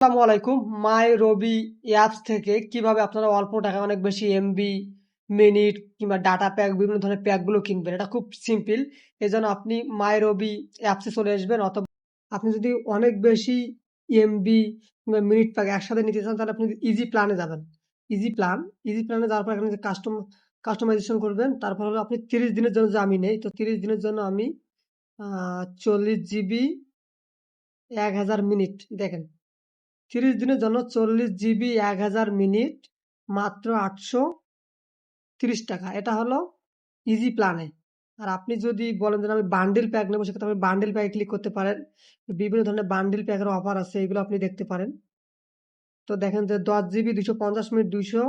আসসালামু আলাইকুম। মাই রবি অ্যাপস থেকে কীভাবে আপনারা অল্প টাকায় অনেক বেশি এমবি মিনিট কিংবা ডাটা প্যাক, বিভিন্ন ধরনের প্যাকগুলো কিনবেন। এটা খুব সিম্পল। এই জন্য আপনি মাই রবি অ্যাপসে চলে আসবেন অথবা আপনি যদি অনেক বেশি এমবি কিংবা মিনিট প্যাক একসাথে নিতে চান, তাহলে আপনি ইজি প্ল্যানে যাবেন। ইজি প্ল্যান ইজি প্ল্যানে যাওয়ার পর এখানে কাস্টম কাস্টমাইজেশন করবেন। তারপর হলো আপনি তিরিশ দিনের জন্য যে আমি নেই, তো তিরিশ দিনের জন্য আমি চল্লিশ জিবি এক হাজার মিনিট। দেখেন তিরিশ দিনের জন্য চল্লিশ জিবি এক হাজার মিনিট, মাত্র আটশো তিরিশ টাকা। এটা হলো ইজি প্ল্যানে আর আপনি যদি বলেন যে আমি বান্ডিল প্যাক নেব, সেক্ষেত্রে আপনি বান্ডিল প্যাকে ক্লিক করতে পারেন। বিভিন্ন ধরনের বান্ডিল প্যাকের অফার আছে, এগুলো আপনি দেখতে পারেন। তো দেখেন যে দশ জিবি দুশো পঞ্চাশ মিনিট দুইশো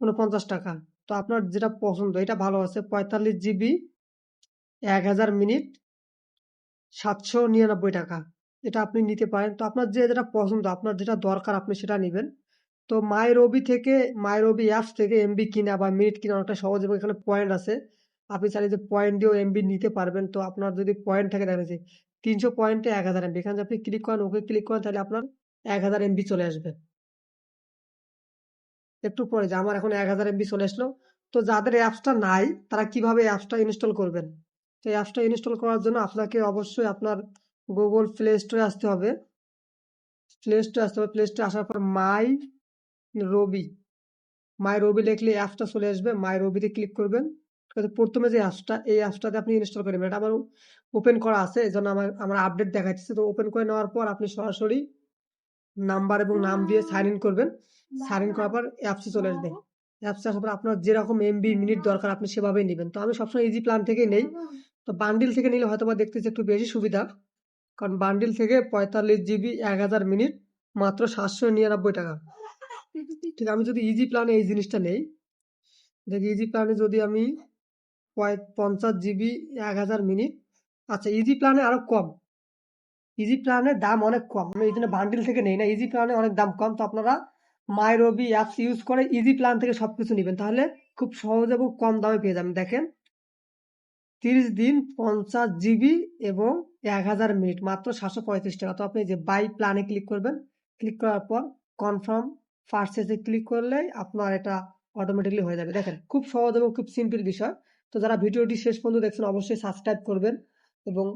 উনপঞ্চাশ টাকা। তো আপনার যেটা পছন্দ, এটা ভালো আছে। পঁয়তাল্লিশ জিবি এক হাজার মিনিট সাতশো নিরানব্বই টাকা। এটা আপনি নিতে পারেন। তো আপনার যে যেটা পছন্দ, আপনার যেটা দরকার আপনি সেটা নেবেন। তো মাই রবি থেকে মাই রবি অ্যাপস থেকে এমবি কিনা বা মিনিট কিনা অনেকটা সহজ এবং এখানে পয়েন্ট আছে। আপনি চাইলে যে পয়েন্ট দিয়েও এমবি নিতে পারবেন। তো আপনার যদি পয়েন্ট থাকে, দেখা যাচ্ছে তিনশো পয়েন্টে এক হাজার এমবি এখানে আপনি ক্লিক করেন, ওকে ক্লিক করেন, তাহলে আপনার এক হাজার এমবি চলে আসবে। একটু পরে যে, আমার এখন এক হাজার এমবি চলে আসলো। তো যাদের অ্যাপসটা নাই, তারা কীভাবে অ্যাপসটা ইনস্টল করবেন? তো অ্যাপসটা ইনস্টল করার জন্য আপনাকে অবশ্যই আপনার গুগল প্লে স্টোরে আসতে হবে। প্লে স্টোরে আসতে হবে। প্লে স্টোরে আসার পর মাই রবি মাই রবি লিখলে অ্যাপসটা চলে আসবে। মাই রবিতে ক্লিক করবেন। প্রথমে যে অ্যাপসটা, এই অ্যাপসটাতে আপনি ইনস্টল করবেন এটা আমার ওপেন করা আছে। এই জন্য আমার আমার আপডেট দেখাচ্ছে। তো ওপেন করে নেওয়ার পর আপনি সরাসরি নাম্বার এবং নাম দিয়ে সাইন ইন করবেন। সাইন ইন করার পর অ্যাপসে চলে আসবে। অ্যাপসে আসার পর আপনার যেরকম এমবি মিনিট দরকার, আপনি সেভাবেই নেবেন। তো আমি সবসময় ইজি প্ল্যান থেকেই নেই। তো বান্ডিল থেকে নিলে হয়তো বা দেখতেছি একটু বেশি সুবিধা। কারণ বান্ডিল থেকে পঁয়তাল্লিশ জিবি এক হাজার মিনিট মাত্র সাতশো নিরানব্বই টাকা। ঠিক, আমি যদি ইজি প্ল্যানে এই জিনিসটা নেই, দেখি ইজি প্ল্যানে যদি আমি পঞ্চাশ জিবি এক হাজার মিনিট আচ্ছা ইজি প্ল্যানে আরও কম। ইজি প্ল্যানের দাম অনেক কম। আমি এই জন্য বান্ডিল থেকে নেই না ইজি প্ল্যানে অনেক দাম কম। তো আপনারা মাই রবি অ্যাপস ইউজ করে ইজি প্ল্যান থেকে সব কিছু নেবেন। তাহলে খুব সহজ এবং কম দামে পেয়ে যাবেন। দেখেন তিরিশ দিন পঞ্চাশ জিবি এবং এক হাজার মিনিট, মাত্র সাতশো পঁয়ত্রিশ টাকা। তো আপনি যে বাই প্ল্যানে ক্লিক করবেন ক্লিক করার পর কনফার্ম ফার্স্টেসে ক্লিক করলে আপনার এটা অটোমেটিকলি হয়ে যাবে। দেখেন, খুব সহজ এবং খুব সিম্পল বিষয়। তো যারা ভিডিওটি শেষ পর্যন্ত দেখছেন, অবশ্যই সাবস্ক্রাইব করবেন এবং